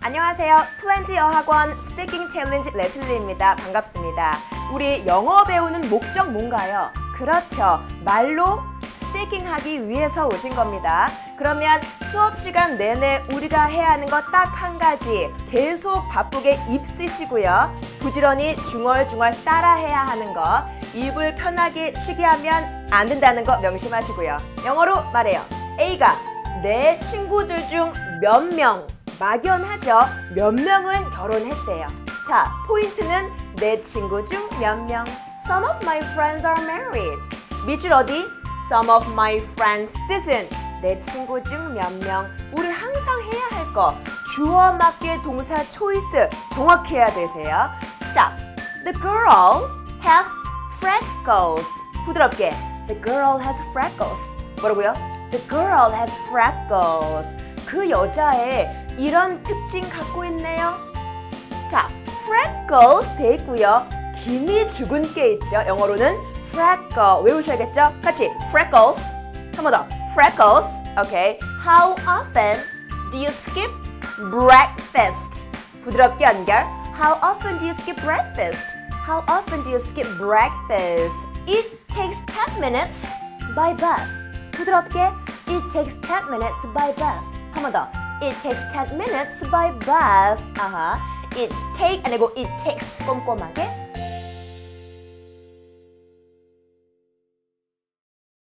안녕하세요. 플랜지 어 학원 스피킹 챌린지 레슬리입니다. 반갑습니다. 우리 영어 배우는 목적 뭔가요? 그렇죠. 말로 스피킹 하기 위해서 오신 겁니다. 그러면 수업 시간 내내 우리가 해야 하는 거딱한 가지. 계속 바쁘게 입 쓰시고요. 부지런히 중얼중얼 따라 해야 하는 거. 입을 편하게 쉬게 하면 안 된다는 거 명심하시고요. 영어로 말해요. A가 내 친구들 중 몇 명, 막연하죠? 몇 명은 결혼했대요. 자, 포인트는 내 친구 중 몇 명. Some of my friends are married. 밑줄 어디? Some of my friends. 뜻은 내 친구 중 몇 명. 우리 항상 해야 할 거. 주어 맞게 동사 초이스 정확히 해야 되세요. 시작. The girl has freckles. 부드럽게. The girl has freckles. 뭐라고요? The girl has freckles. 그 여자애 이런 특징 갖고 있네요. 자, freckles 돼 있고요. 김이 죽은 게 있죠. 영어로는 freckle 외우셔야겠죠? 같이 freckles. 한 번 더. freckles. 오케이. How often do you skip breakfast? 부드럽게 연결. How often do you skip breakfast? How often do you skip breakfast? It takes 10 minutes by bus. 부드럽게 It takes 10 minutes by bus. 한 번 더. It takes 10 minutes by bus. 아하. It take 아니고 it takes 꼼꼼하게